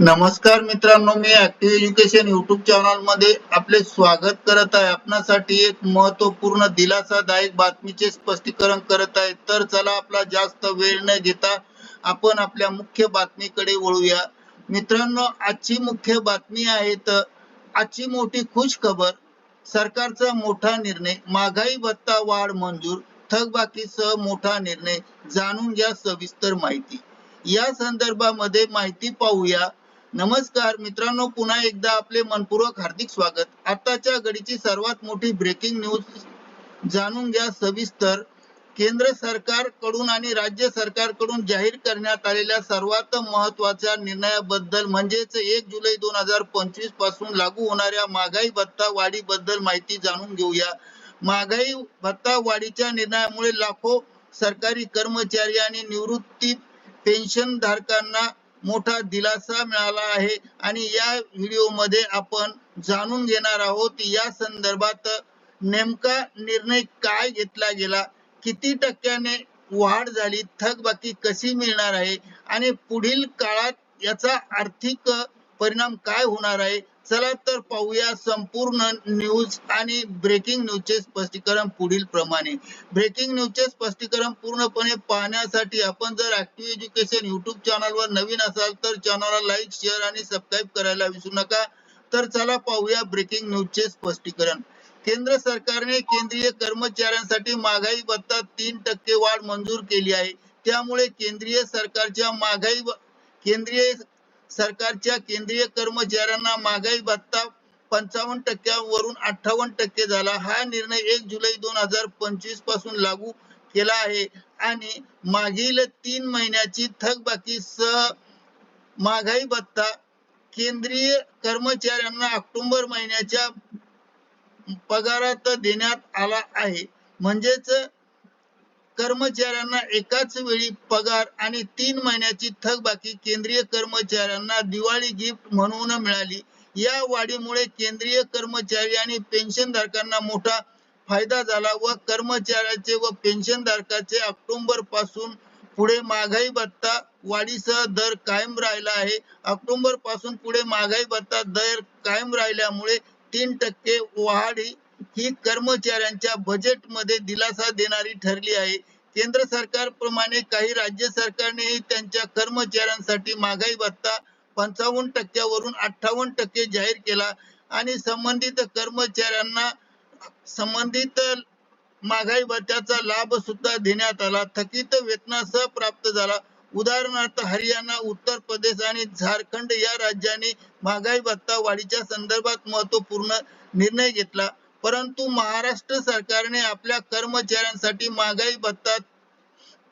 नमस्कार मित्रांनो मी ऍक्टिव्ह एज्युकेशन युट्यूब चॅनलमध्ये आपले स्वागत करत आहे. आपणासाठी एक महत्त्वपूर्ण दिलासादायक बातमीचे स्पष्टीकरण करत आहे. तर चला आपला जास्त वेळ न घेता आपण आपल्या मुख्य बातमीकडे वळूया. मित्रांनो आजची मुख्य बातमी आहे तर आजची मोठी खुश खबर सरकारचा मोठा निर्णय महागाई भत्ता वाढ मंजूर थकबाकीसह मोठा निर्णय जाणून घ्या सविस्तर माहिती. या संदर्भामध्ये माहिती पाहूया. नमस्कार मित्रांनो पुन्हा एकदा आपले मनपूर्वक हार्दिक स्वागत. आताच्या घडीची सर्वात मोठी ब्रेकिंग न्यूज जाणून घ्या सविस्तर. केंद्र सरकारकडून आणि राज्य सरकारकडून जाहीर करण्यात आलेल्या सर्वात महत्त्वाच्या निर्णयाबद्दल म्हणजेच एक जुलै दोन हजार पंचवीसपासून लागू होणाऱ्या महागाई भत्ता वाढीबद्दल माहिती जाणून घेऊया. महागाई भत्ता वाढीच्या निर्णयामुळे लाखो सरकारी कर्मचारी आणि निवृत्ती पेन्शन धारकांना मोठा दिलासा मिळाला आहे. आणि या व्हिडिओमध्ये आपण जाणून घेणार आहोत या संदर्भात नेमका निर्णय काय घेतला गेला? किती टक्क्याने वाढ झाली? थकबाकी कशी मिळणार आहे? आणि पुढील काळात याचा आर्थिक परिणाम काय होणार आहे? चला तर पाहूया संपूर्ण न्यूज आणि ब्रेकिंग न्यूजचे स्पष्टीकरण पुढील प्रमाणे. ब्रेकिंग न्यूजचे स्पष्टीकरण पूर्णपणे पाहण्यासाठी आपण जर ऍक्टिव्ह एज्युकेशन युट्यूब चॅनलवर नवीन असाल तर चॅनलला लाईक शेअर आणि सबस्क्राईब करायला विसरू नका. तर चला पाहूया ब्रेकिंग न्यूजचे स्पष्टीकरण. केंद्र सरकारने केंद्रीय कर्मचाऱ्यांसाठी महागाई भत्ता तीन टक्के वाढ मंजूर केली आहे. त्यामुळे केंद्रीय सरकारच्या महागाई केंद्रीय सरकारच्या केंद्रीय कर्मचाऱ्यांना महागाई भत्ता पंचावन्न टक्क्यावरून अठ्ठावन्न टक्के झाला. हा निर्णय एक जुलै दोन हजार पंचवीसपासून लागू केला आहे. आणि मागील तीन महिन्याची थकबाकी सह महागाई भत्ता केंद्रीय कर्मचाऱ्यांना ऑक्टोबर महिन्याच्या पगारात देण्यात आला आहे. म्हणजेच कर्मचाऱ्यांना एकाच वेळी पगार आणि तीन महिन्याची थकबाकी केंद्रीय कर्मचाऱ्यांना दिवाळी गिफ्ट म्हणून मिळाली. या वाढीमुळे केंद्रीय कर्मचारी आणि पेन्शन धारकांना मोठा फायदा झाला व कर्मचाऱ्याचे व पेन्शन धारकाचे ऑक्टोबरपासून पुढे महागाई भत्ता वाढीसह दर कायम राहिला आहे. ऑक्टोबरपासून पुढे महागाई भत्ता दर कायम राहिल्यामुळे तीन टक्के वाढ ही कर्मचाऱ्यांच्या बजेटमध्ये दिलासा देणारी ठरली आहे. केंद्र सरकार प्रमाणे काही राज्य सरकारने त्यांच्या कर्मचाऱ्यांसाठी महागाई भत्ता पंचावन्न टक्क्यावरून अठ्ठावन्न टक्के जाहीर केला आणि संबंधित कर्मचाऱ्यांना संबंधित महागाई भत्त्याचा लाभ सुद्धा देण्यात आला. थकीत वेतनासह प्राप्त झाला. उदाहरणार्थ हरियाणा उत्तर प्रदेश आणि झारखंड या राज्यांनी महागाई भत्ता वाढीच्या संदर्भात महत्त्वपूर्ण निर्णय घेतला. परंतु महाराष्ट्र सरकारने आपल्या कर्मचाऱ्यांसाठी महागाई भत्ता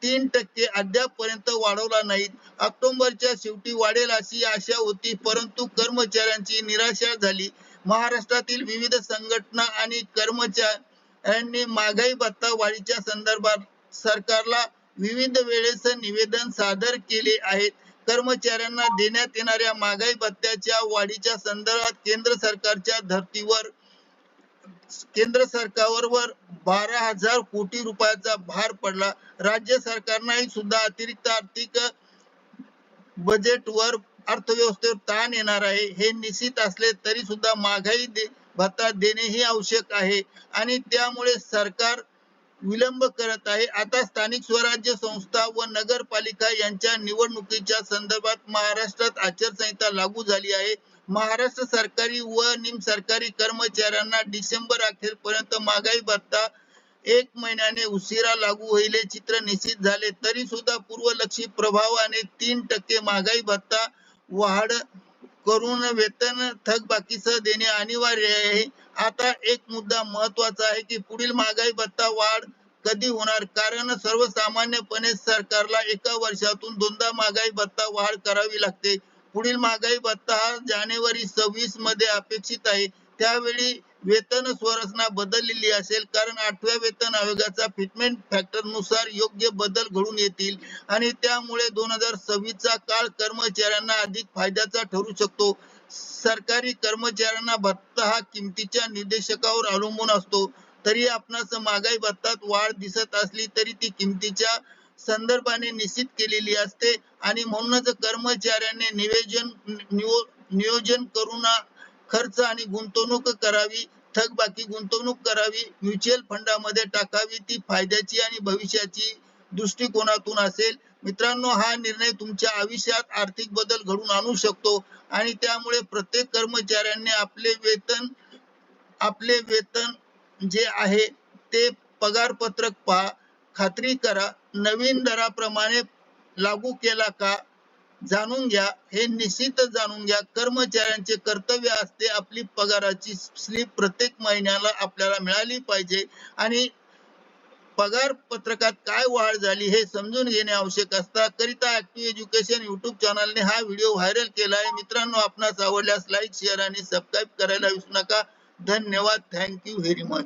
तीन टक्के अद्याप पर्यंत वाढवला नाही. ऑक्टोबरच्या शेवटी वाढेल अशी आशा होती परंतु कर्मचाऱ्यांची निराशा झाली. महाराष्ट्रातील विविध संघटना आणि कर्मचाऱ्यांनी महागाई भत्ता वाढीच्या संदर्भात सरकारला विविध वेळेस निवेदन सादर केले आहेत. कर्मचाऱ्यांना देण्यात येणाऱ्या महागाई भत्त्याच्या वाढीच्या संदर्भात केंद्र सरकारच्या धर्तीवर केंद्र सरकारवर बारा हजार कोटी रुपयाचा भार पडला. राज्य सरकारनाही सुद्धा अतिरिक्त आर्थिक बजेटवर अर्थव्यवस्थेवर ताण येणार आहे. हे निश्चित असले तरी सुद्धा महागाई दे भत्ता देणे ही आवश्यक आहे. आणि त्यामुळे सरकार विलंब करत आहे. आता स्थानिक स्वराज्य संस्था व नगरपालिका यांच्या निवडणुकीच्या संदर्भात महाराष्ट्रात आचारसंहिता लागू झाली आहे. महाराष्ट्र सरकारी व निम सरकारी कर्मचाऱ्यांना डिसेंबर अखेरपर्यंत महागाई भत्ता एक महिन्याने उशिरा लागू होईल चित्र निश्चित झाले. तरी सुद्धा पूर्वलक्षी प्रभावाने तीन टक्के महागाई भत्ता वाढ करून वेतन थकबाकीसह देणे अनिवार्य आहे. आता एक मुद्दा महत्त्वाचा आहे की पुढील महागाई भत्ता वाढ कधी होणार? कारण सर्वसामान्यपणे सरकारला एका वर्षातून दोनदा महागाई भत्ता वाढ करावी लागते. पुढील महागाई भत्ता हा जानेवारी सव्वीसमध्ये अपेक्षित आहे. त्यावेळी वेतन संरचना बदललेली असेल कारण आठव्या वेतन आयोगाचा फिटमेंट फॅक्टरनुसार योग्य बदल घडून येतील आणि त्यामुळे दोन हजार सव्वीस चा काळ कर्मचाऱ्यांना अधिक फायद्याचा ठरू शकतो. सरकारी कर्मचाऱ्यांना भत्ता हा किमतीच्या निर्देशकावर अवलंबून असतो. तरी आपणास महागाई भत्तात वाढ दिसत असली तरी ती किमतीच्या संदर्भाने निश्चित केलेली असते. आणि म्हणूनच कर्मचाऱ्यांनी नियोजन नियोजन करून खर्च आणि गुंतवणूक करावी. थकबाकी गुंतवणूक करावी. म्युच्युअल फंडामध्ये टाकावी. ती फायद्याची आणि भविष्याची दृष्टिकोनातून असेल. मित्रांनो हा निर्णय तुमच्या आयुष्यात आर्थिक बदल घडून आणू शकतो. आणि त्यामुळे प्रत्येक कर्मचाऱ्यांनी आपले वेतन आपले वेतन जे आहे ते पगारपत्रक पहा. खात्री करा नवीन दराप्रमाणे लागू केला का? जाणून घ्या. हे निश्चित जाणून घ्या. कर्मचाऱ्यांचे कर्तव्य असते आपली पगाराची स्लिप प्रत्येक महिन्याला आपल्याला मिळाली पाहिजे. आणि पगार पत्रकात काय वाढ झाली हे समजून घेणे आवश्यक असता. करिता ऍक्टिव्ह एज्युकेशन युट्यूब चॅनलने हा व्हिडिओ व्हायरल केला आहे. मित्रांनो आपणास आवडल्यास लाईक शेअर आणि सबस्क्राईब करायला विसरू नका. धन्यवाद. Thank you very much